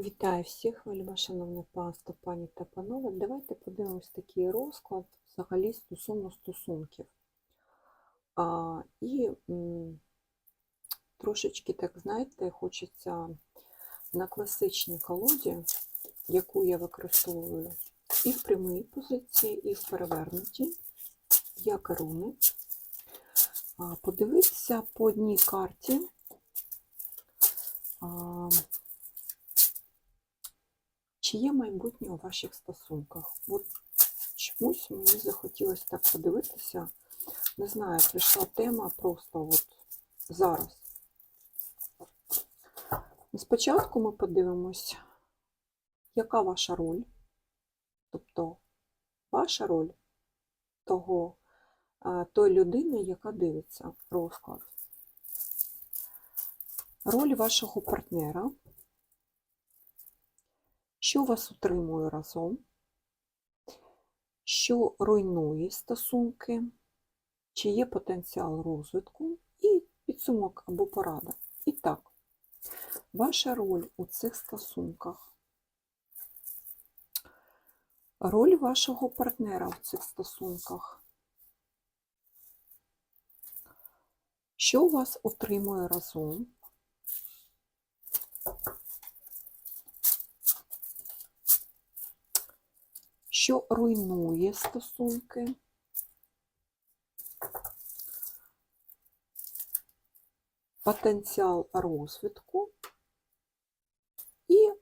Вітаю всіх, вельми шановне панство, пані та панове. Давайте подивимось такий розклад взагалі стосовно стосунків. А, і м, трошечки, так знаєте, хочеться на класичній колоді, яку я використовую і в прямій позиції, і в перевернутій, як руни. Подивитися по одній карті. А, чи є майбутнє у ваших стосунках? От чомусь мені захотілося так подивитися. Не знаю, прийшла тема просто от зараз. Спочатку ми подивимось, яка ваша роль, тобто ваша роль того, а, тої людини, яка дивиться розклад. Роль вашого партнера що вас утримує разом, що руйнує стосунки, чи є потенціал розвитку, і підсумок або порада. І так, ваша роль у цих стосунках, роль вашого партнера в цих стосунках, що вас утримує разом, що руйнує стосунки. Потенціал розвитку і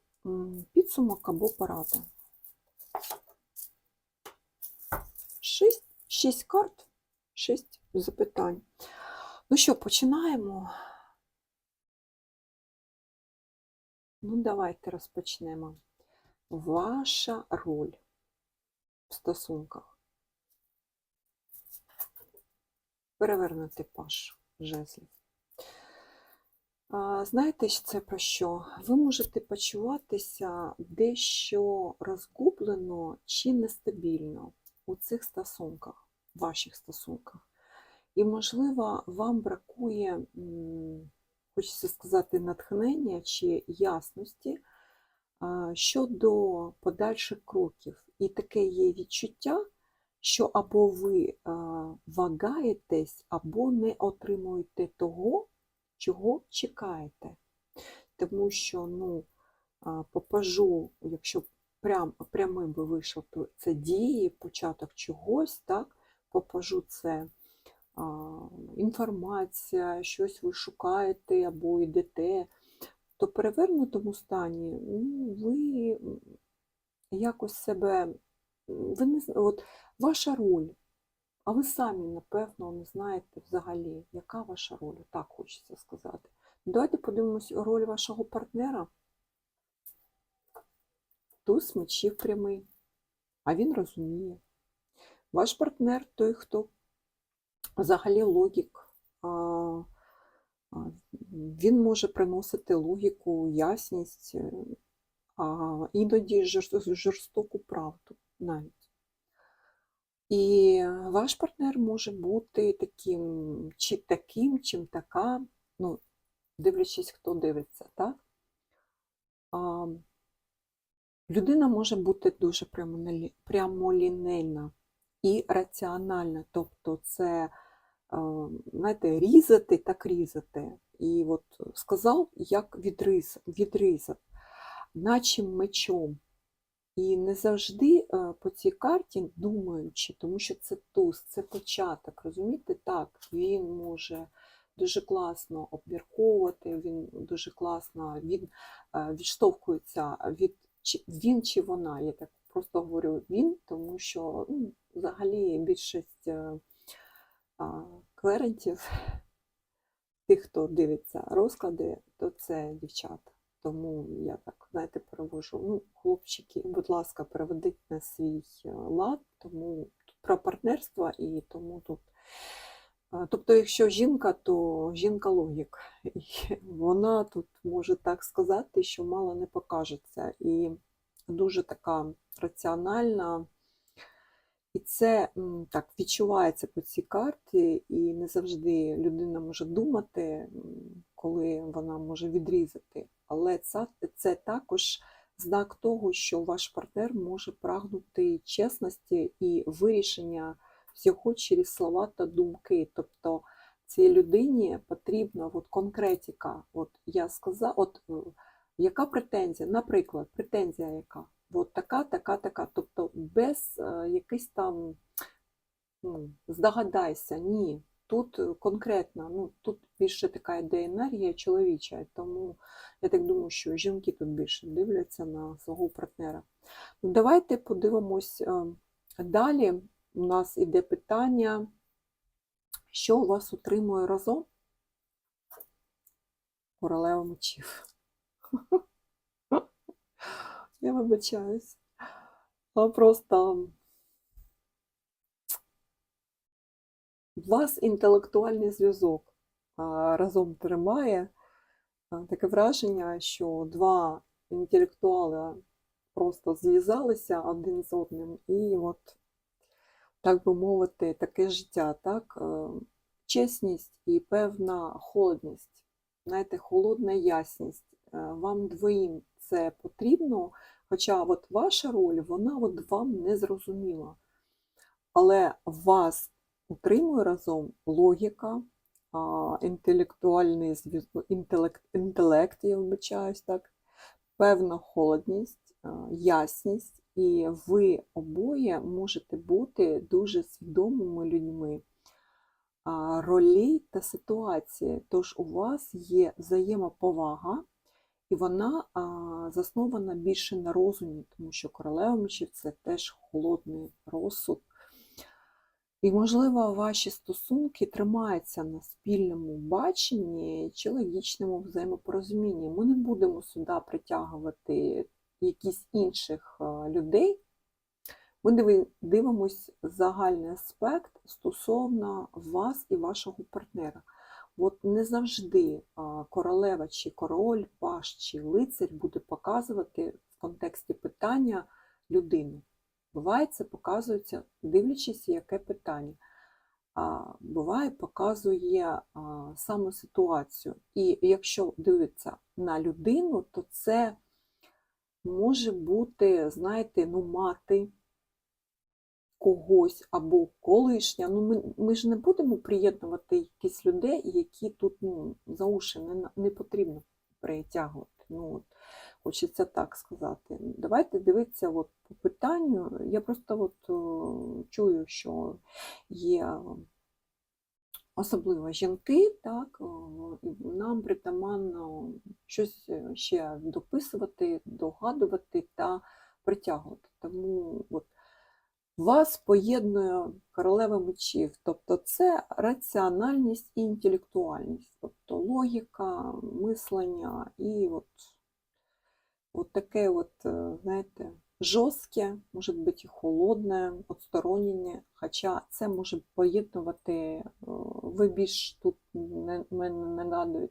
підсумок або порада. Шість, шість карт, шість запитань. Ну що, починаємо? Ну, давайте розпочнемо. Ваша роль в стосунках. Перевернути паш жезлів. Знаєте, це про що? Ви можете почуватися дещо розгублено чи нестабільно у цих стосунках, ваших стосунках. І, можливо, вам бракує, хочеться сказати, натхнення чи ясності щодо подальших кроків. І таке є відчуття, що або ви а, вагаєтесь, або не отримуєте того, чого чекаєте. Тому що, ну, а, по пажу, якщо прям, прямим би вийшов, то це дії, початок чогось, так? По це інформація, щось ви шукаєте або йдете, то перевернутому стані ну, ви якось себе, ви не от ваша роль, а ви самі, напевно, не знаєте взагалі, яка ваша роль, так хочеться сказати. Давайте подивимось роль вашого партнера. Туз мечів прямий, а він розуміє. Ваш партнер той, хто взагалі логік. Він може приносити логіку, ясність, іноді жорстоку правду навіть. І ваш партнер може бути таким, чи таким, чим така, ну, дивлячись, хто дивиться, так? А, людина може бути дуже прямолі- прямолінейна і раціональна. Тобто це, е, знаєте, різати, так різати. І от сказав, як відриз, наче мечом. І не завжди е, по цій карті думаючи, тому що це туз, це початок. Розумієте, так, він може дуже класно обмірковувати, він дуже класно від, е, відштовхується від він чи вона. Я так просто говорю він, тому що ну, взагалі більшість е, а, клерентів, тих, хто дивиться розклади, то це дівчата. Тому я так, знаєте, перевожу. Ну, хлопчики, будь ласка, переведіть на свій е, лад, тому тут про партнерство і тому тут. е, Тобто, якщо жінка, то жінка логік. І вона тут може так сказати, що мало не покажеться. І дуже така раціональна. І це так відчувається по цій карті, і не завжди людина може думати, коли вона може відрізати. Але це, це також знак того, що ваш партнер може прагнути чесності і вирішення всього через слова та думки. Тобто цій людині потрібна от конкретика. От я сказав, от е, яка претензія? Наприклад, претензія яка? От така, така, така. Тобто без е, якихось там ну, здогадайся, ні. Тут е, конкретно, ну тут більше така йде енергія чоловіча, тому я так думаю, що жінки тут більше дивляться на свого партнера. Ну, давайте подивимось е, далі. У нас іде питання, що вас утримує разом? Королева мечів. Я вибачаюсь. Просто вас інтелектуальний зв'язок разом тримає. Таке враження, що два інтелектуали просто зв'язалися один з одним, і от, так би мовити, таке життя, так? Е, Чесність і певна холодність, знаєте, холодна ясність. Е, Вам двоїм це потрібно, хоча от ваша роль, вона от вам не зрозуміла. Але вас утримує разом логіка, інтелектуальний інтелект, інтелект, я вибачаюсь, так, певна холодність, ясність, і ви обоє можете бути дуже свідомими людьми а, ролей та ситуації. Тож у вас є взаємоповага, і вона заснована більше на розумі, тому що королева мечів це теж холодний розсуд. І, можливо, ваші стосунки тримаються на спільному баченні чи логічному взаємопорозумінні. Ми не будемо сюди притягувати якісь інших людей. Ми дивимось загальний аспект стосовно вас і вашого партнера. От не завжди королева чи король, паш чи лицар буде показувати в контексті питання людину. Буває, це показується, дивлячись, яке питання. А, буває, показує а, саме ситуацію. І якщо дивитися на людину, то це може бути, знаєте, ну, мати когось або колишня. Ну, ми, ми ж не будемо приєднувати якісь людей, які тут ну, за уші не, не потрібно притягувати. Ну, от, хочеться так сказати. Давайте дивитися от, по питанню. Я просто от, чую, що є особливо жінки, так, о, нам притаманно щось ще дописувати, догадувати та притягувати. Тому от, вас поєднує королева мечів, тобто це раціональність і інтелектуальність, тобто логіка, мислення і от, от таке, от, е, знаєте, жорстке, може бути і холодне, отстороннє, хоча це може поєднувати, е, ви більш тут не- мене нагадують,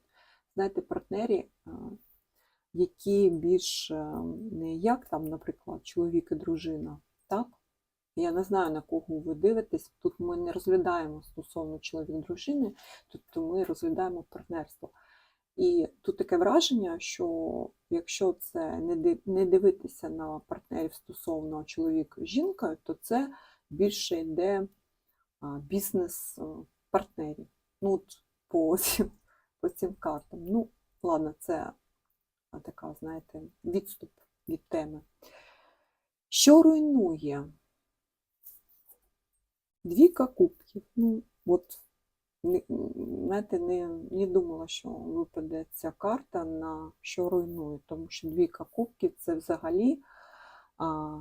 знаєте, партнері, е, які більш е, не як там, наприклад, чоловік і дружина, так? Я не знаю, на кого ви дивитесь. Тут ми не розглядаємо стосовно чоловік-дружини, тобто ми розглядаємо партнерство. І тут таке враження, що якщо це не дивитися на партнерів стосовно чоловік-жінка, то це більше йде бізнес-партнерів. Ну, от по, цим- по цим картам. Ну, ладно, це така, знаєте, відступ від теми. Що руйнує? Двійка кубків. Ну, от, знаєте, не, не думала, що випаде ця карта на що руйнує, тому що двійка кубків це взагалі а,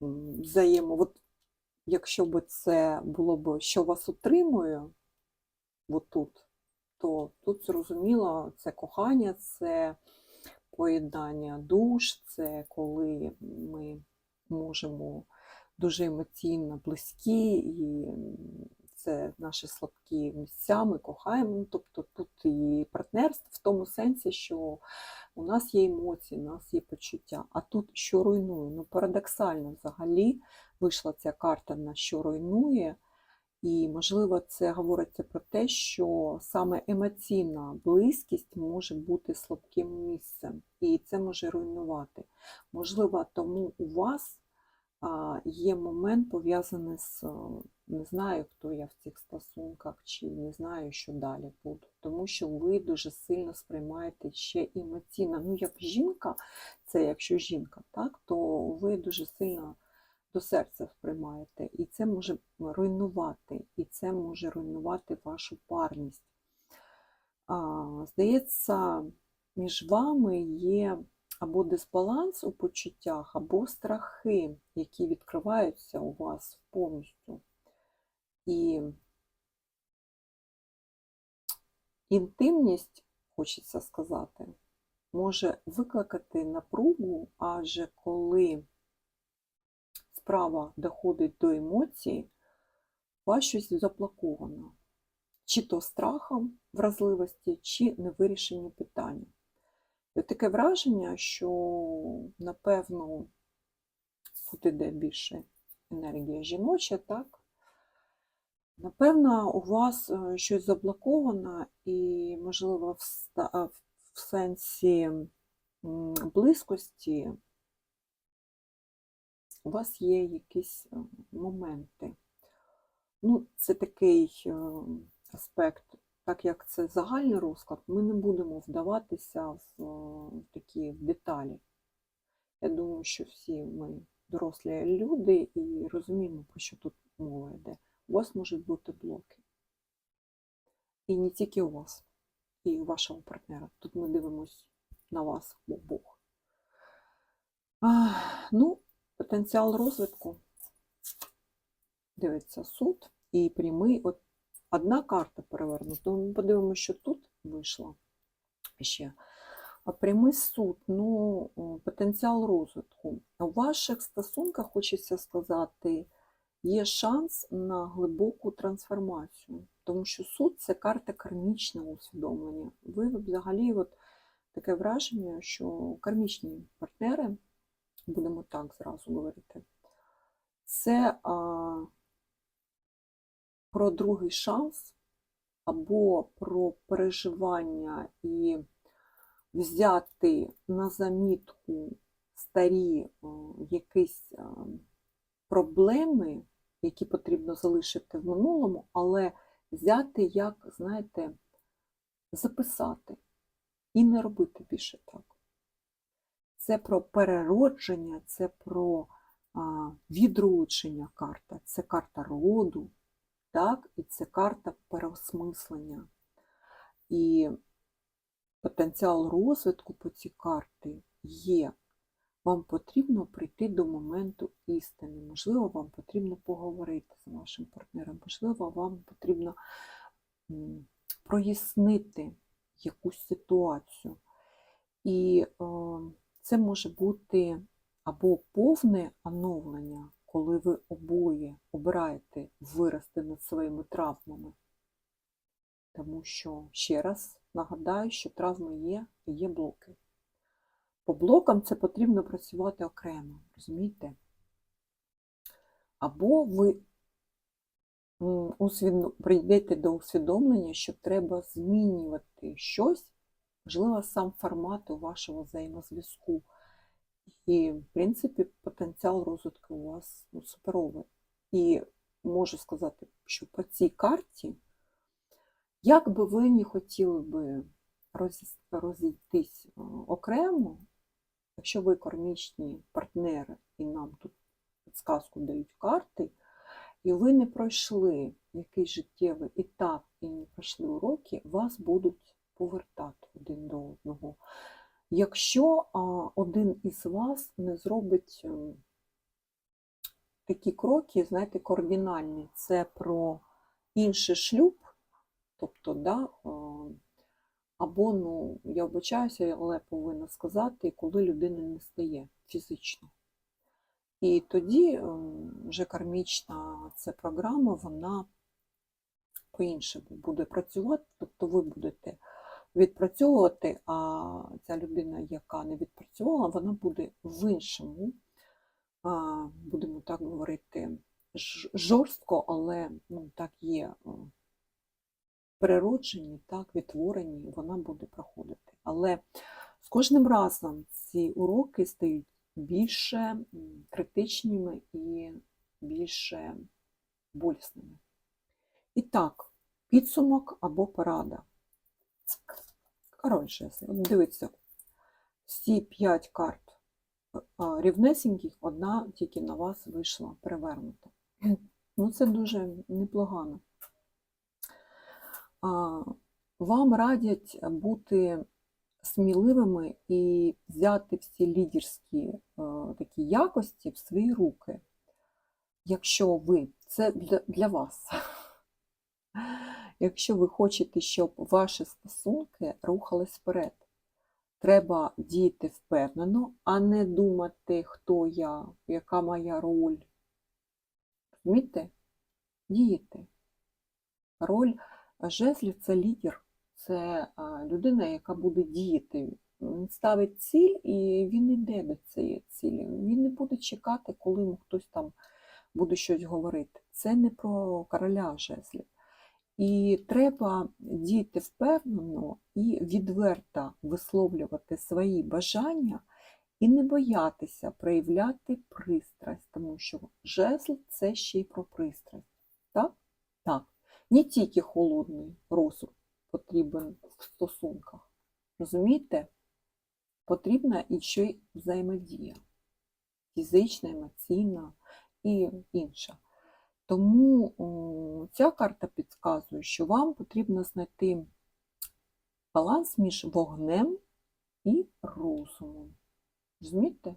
взаємо. От, якщо б це було б, що вас утримує, от тут, то тут зрозуміло, це кохання, це поєднання душ, це коли ми можемо дуже емоційно близькі, і це наші слабкі місця, ми кохаємо. Ну, Тобто тут і партнерство в тому сенсі, що у нас є емоції, у нас є почуття. А тут що руйнує? Ну, парадоксально взагалі вийшла ця карта на що руйнує. І, можливо, це говориться про те, що саме емоційна близькість може бути слабким місцем, і це може руйнувати. Можливо, тому у вас є момент пов'язаний з е, не знаю, хто я в цих стосунках, чи не знаю, що далі буду. Тому що ви дуже сильно сприймаєте ще емоційно. Ну, як жінка, це якщо жінка, так, то ви дуже сильно до серця сприймаєте. І це може руйнувати, і це може руйнувати вашу парність. А, Здається, між вами є або дисбаланс у почуттях, або страхи, які відкриваються у вас повністю. І інтимність, хочеться сказати, може викликати напругу, адже коли справа доходить до емоцій, у вас щось заблоковано. Чи то страхом вразливості, чи невирішені питання. Таке враження, що, напевно, тут іде більше енергія жіноча, так? Напевно, у вас е, щось заблоковано, і, можливо, в сенсі близькості у вас є якісь е, моменти. Ну, це такий е, аспект, так як це загальний розклад, ми не будемо вдаватися в е, такі деталі. Я думаю, що всі ми дорослі люди і розуміємо, про що тут мова йде. У вас можуть бути блоки. І не тільки у вас, і у вашого партнера. Тут ми дивимося на вас, Бог. Ну, потенціал розвитку. Дивиться суд і прямий. От одна карта перевернута. Ми подивимося, що тут вийшло ще. А прямий суд, ну, потенціал розвитку. У ваших стосунках, хочеться сказати, є шанс на глибоку трансформацію. Тому що суд це карта кармічного усвідомлення. Ви взагалі от таке враження, що кармічні партнери, будемо так зразу говорити, це а, про другий шанс або про переживання і взяти на замітку старі якісь проблеми, які потрібно залишити в минулому, але взяти, як, знаєте, записати і не робити більше так. Це про переродження, це про а, відродження карта, це карта роду, так, і це карта переосмислення. І потенціал розвитку по цій карті є. Вам потрібно прийти до моменту істини. Можливо, вам потрібно поговорити з вашим партнером, можливо, вам потрібно прояснити якусь ситуацію. І е, це може бути або повне оновлення, коли ви обоє обираєте вирости над своїми травмами. Тому що, ще раз нагадаю, що травми є і є блоки. По блокам це потрібно працювати окремо, розумієте? Або ви прийдете до усвідомлення, що треба змінювати щось, можливо, сам формат у вашого взаємозв'язку. І, в принципі, потенціал розвитку у вас ну, суперовий. І можу сказати, що по цій карті, як би ви не хотіли би розійтись окремо, якщо ви кармічні партнери, і нам тут підсказку дають карти, і ви не пройшли якийсь життєвий етап і не пройшли уроки, вас будуть повертати один до одного. Якщо один із вас не зробить ем, такі кроки, знаєте, кардинальні, це про інший шлюб, тобто, да, або, ну, я вибачаюся, але повинна сказати, коли людина не стає фізично. І тоді ем, вже кармічна ця програма, вона по-іншому буде працювати, тобто ви будете відпрацьовувати, а ця людина, яка не відпрацювала, вона буде в іншому, будемо так говорити, жорстко, але ну, так є природжені, так, відтворені, вона буде проходити. Але з кожним разом ці уроки стають більше критичними і більше болісними. І так, підсумок або порада. Король жезлів. Дивіться, всі п'ять карт а, рівнесеньких, одна тільки на вас вийшла перевернута. Ну, це дуже непогано. Вам радять бути сміливими і взяти всі лідерські е, такі якості в свої руки. Якщо ви, це для, для вас. Якщо ви хочете, щоб ваші стосунки рухались вперед, треба діяти впевнено, а не думати, хто я, яка моя роль. Розумієте? Діяти. Роль жезлів це лідер, це людина, яка буде діяти. Він ставить ціль і він йде до цієї цілі. Він не буде чекати, коли йому хтось там буде щось говорити. Це не про короля жезлів. І треба діяти впевнено і відверто висловлювати свої бажання і не боятися проявляти пристрасть, тому що жезл це ще й про пристрасть. Так? Так. Не тільки холодний розум потрібен в стосунках. Розумієте? Потрібна і ще й взаємодія. Фізична, емоційна і інша. Тому ця карта підказує, що вам потрібно знайти баланс між вогнем і розумом. Розумієте?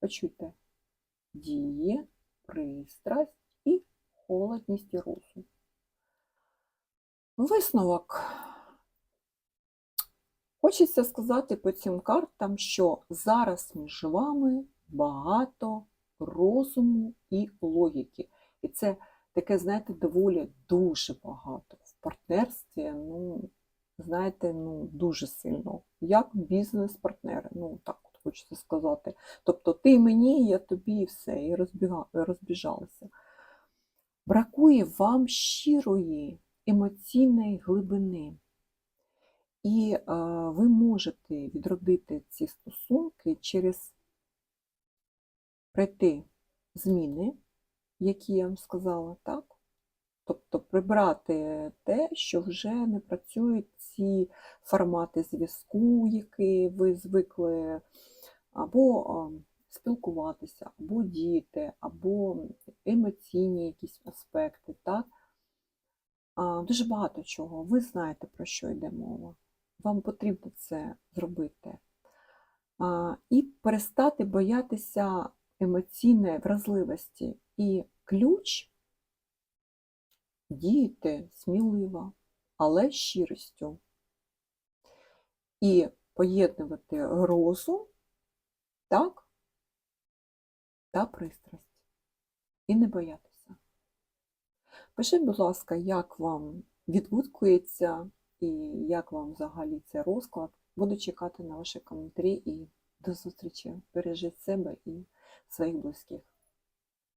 Почуйте. Діє, пристрасть і холодність і розум. Висновок. Хочеться сказати по цим картам, що зараз між вами багато розуму і логіки. І це таке, знаєте, доволі дуже багато. В партнерстві, ну, знаєте, ну, дуже сильно. Як бізнес-партнери, ну, так от хочеться сказати. Тобто ти мені, я тобі і все, і розбіжалися. Бракує вам щирої емоційної глибини. І е, ви можете відродити ці стосунки через пройти зміни, які я вам сказала, так? Тобто прибрати те, що вже не працюють ці формати зв'язку, які ви звикли, або спілкуватися, або діти, або емоційні якісь аспекти. так? Дуже багато чого. Ви знаєте, про що йде мова. Вам потрібно це зробити. І перестати боятися емоційної вразливості. І ключ діяти сміливо, але щирістю. І поєднувати розум, так, та пристрасть. І не боятися. Пишіть, будь ласка, як вам відгукується і як вам взагалі цей розклад. Буду чекати на ваші коментарі і до зустрічі. Бережіть себе і своїх близьких.